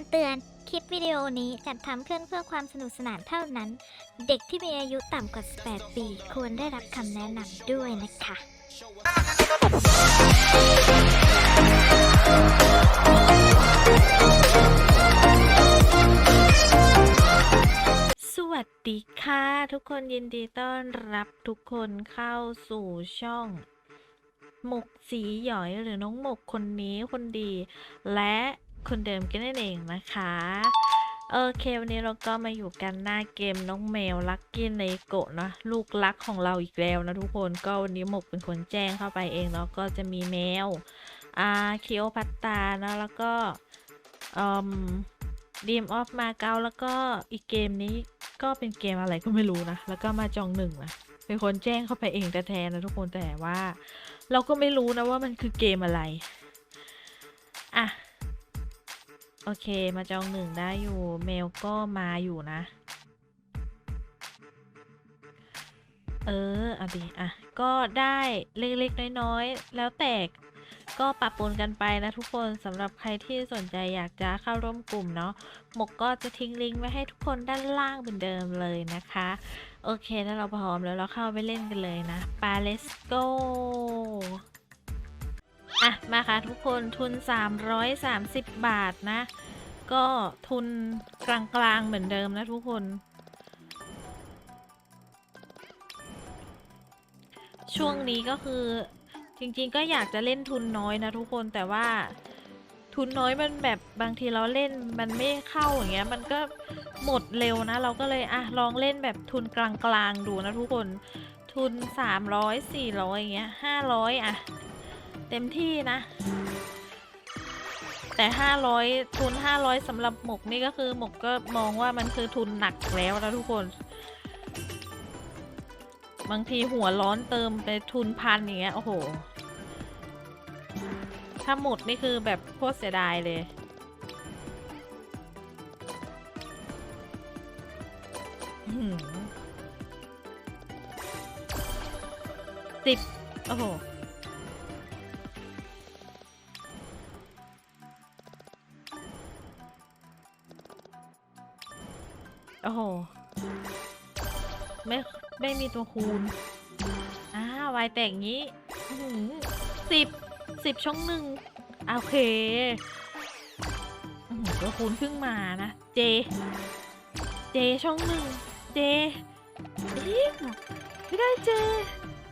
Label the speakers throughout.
Speaker 1: ำเตือน คลิปวิดีโอนี้จัดทำขึ้นเพื่อความสนุกสนานเท่านั้น เด็กที่มีอายุต่ำกว่า 18 ปี ควรได้รับคำแนะนำด้วยนะคะ
Speaker 2: สวัสดีค่ะ ทุกคนยินดีต้อนรับทุกคนเข้าสู่ช่องหมกสีหยอยหรือน้องหมกคนนี้คนดี และ คนเดิมกันนั่นเองนะคะ โอเควันนี้เราก็มาอยู่กันหน้าเกมน้องแมวลักกี้ในโกะนะลูกรักของเราอีกแล้วนะทุกคนก็วันนี้หมกเป็นคนแจ้งเข้าไปเองเนาะก็จะมีแมวอ่าคิโอพัตตานะแล้วก็อืมดีมออฟมาเกาแล้วก็อีกเกมนี้ก็เป็นเกมอะไรก็ไม่รู้นะ แล้วก็มาจองหนึ่งนะเป็นคนแจ้งเข้าไปเองแต่แทนนะทุกคนแต่ว่า เราก็ไม่รู้นะว่ามันคือเกมอะไร อะ โอเคมาจองหนึ่งได้อยู่ เมลก็มาอยู่นะ เออเอาดีอะ ก็ได้เล็กๆ น้อยๆ แล้วแต่ก็ปรับปนกันไปนะทุกคนสำหรับใครที่สนใจอยากจะเข้าร่วมกลุ่มเนาะหมกก็จะทิ้งลิงก์ไว้ให้ทุกคนด้านล่างเหมือนเดิมเลยนะคะ โอเคถ้าเราพร้อมแล้วเราเข้าไปเล่นกันเลยนะปา let's go อะมาค่ะทุกคนทุน 330 บาทนะ ก็ทุนกลางๆเหมือนเดิมนะทุกคน ช่วงนี้ก็คือจริงๆก็อยากจะเล่นทุนน้อยนะทุกคนแต่ว่าทุนน้อยมันแบบบางทีเราเล่นมันไม่เข้าอย่างเงี้ยมันก็หมดเร็วนะ เราก็เลยอะลองเล่นแบบทุนกลางๆดูนะทุกคนทุนสามร้อยสี่ร้อยอย่างเงี้ยห้าร้อยอะ เต็มที่นะ แต่ห้าร้อยทุนห้าร้อยสำหรับหมกนี่ก็คือหมกก็มองว่ามันคือทุนหนักแล้วนะทุกคน บางทีหัวร้อนเติมไปทุนพันอย่างเงี้ยโอ้โห ถ้าหมดนี่คือแบบโคตรเสียดายเลยหือสิบโอ้โห โอ้โห ไม่ไม่มีตัวคูณ อ้าววายแต่งงี้หือสิบสิบช่องหนึ่งโอเคตัวคูณเพิ่งมานะ เจ เจช่องหนึ่ง เจเอ๊ะไม่ได้เจ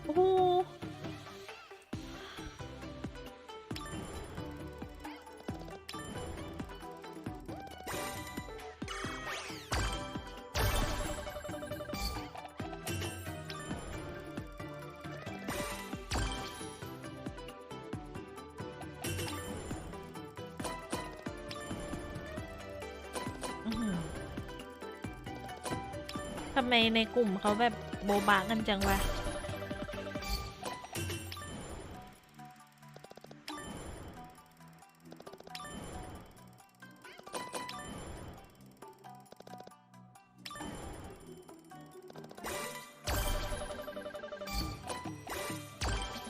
Speaker 2: โอ้โห ทำไมในกลุ่มเขาแบบโบบะกันจังวะ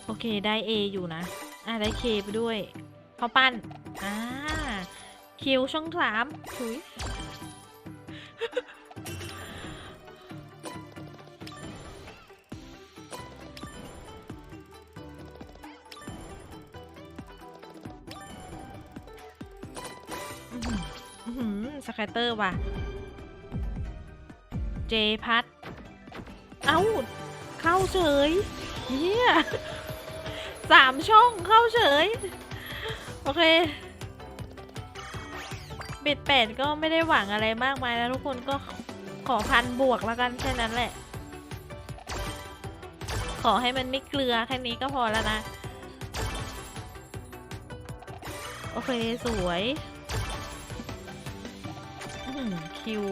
Speaker 2: โอเคได้ A อยู่นะ อะได้ K ไปด้วยเขาปั้น อ่า คิวช่องสามถุย สแคเตอร์ว่ะ เจพัดเอ้า เข้าเฉยเฮียสามช่องเข้าเฉย โอเคเบ็ดแปดก็ไม่ได้หวังอะไรมากมายนะทุกคนก็ขอพันบวกแล้วกันแค่นั้นแหละ ขอให้มันไม่เกลือแค่นี้ก็พอแล้วนะ โอเค สวย คิว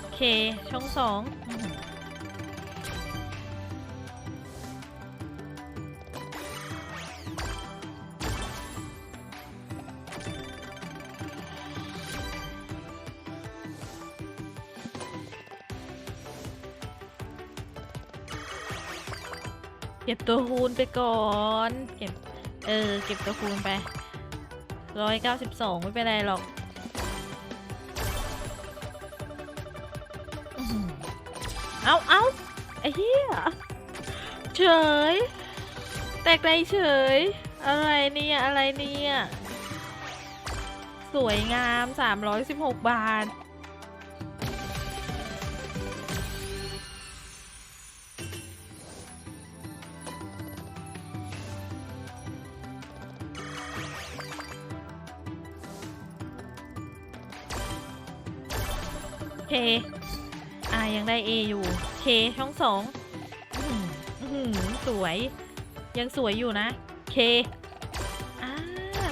Speaker 2: โอเค ช่องสอง เก็บตัวคูณไปก่อน เก็บ เออ เก็บตัวคูณไปร้อยเก้าสิบสองไม่เป็นไรหรอก เอาเอาไอ้เหี้ย เฉย แตกใจเฉย อะไรเนี่ย อะไรเนี่ย สวยงาม 316 บาท เคอ่ายังได้ A อยู่เคช่องสองหืออื้อหือสวย ยังสวยอยู่นะเคอ่า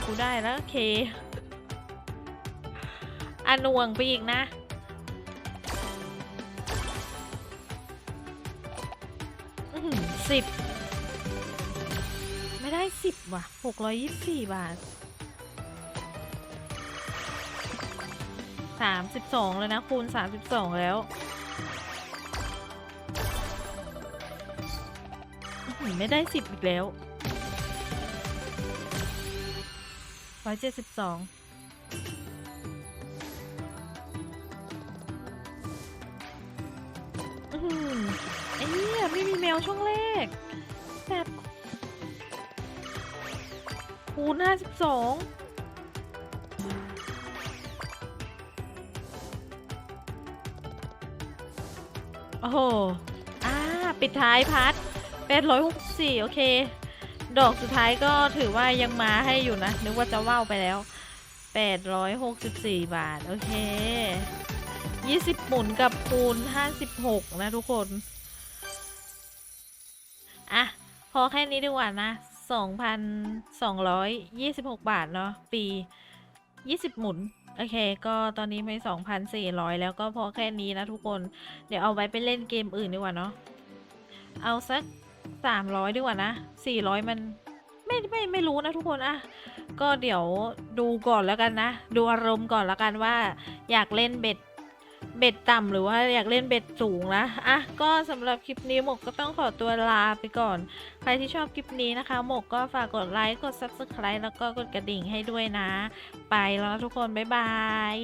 Speaker 2: กูได้แล้วเคอะหน่วงไปอีกนะสิบไม่ได้สิบว่ะหกร้อยยี่สิบสี่บาท 32 แล้วนะ คูณ 32 แล้วไม่ได้ 10 อีกแล้ว 172ไอ้เนี่ยไม่มีแมวช่วงเลขแบบคูณ52 โอ้โหอ่าปิดท้ายพัดแปดร้อยหกสี่โอเค ดอกสุดท้ายก็ถือว่ายังมาให้อยู่นะ นึกว่าจะว่าวไปแล้ว 864 บาท โอเค 20หมุนกับคูณ56 นะทุกคน อะ พอแค่นี้ดีกว่านะ 2,226 บาทเนาะปี 20 หมุน โอเค ก็ตอนนี้ไม่2,400 แล้วก็พอแค่นี้นะทุกคน เดี๋ยวเอาไว้ไปเล่นเกมอื่นดีกว่าเนาะ เอาสัก 300 ดีกว่านะ 400 มันไม่ไม่ไม่รู้นะทุกคนอะก็เดี๋ยวดูก่อนแล้วกันนะ ดูอารมณ์ก่อนแล้วกันว่า อยากเล่นเบ็ด เบ็ดต่ำหรือว่าอยากเล่นเบ็ดสูงนะอะก็สำหรับคลิปนี้หมกก็ต้องขอตัวลาไปก่อน ใครที่ชอบคลิปนี้นะคะ หมกก็ฝากกดไลค์กด subscribe แล้วก็กดกระดิ่งให้ด้วยนะ ไปแล้วทุกคน บ๊ายบาย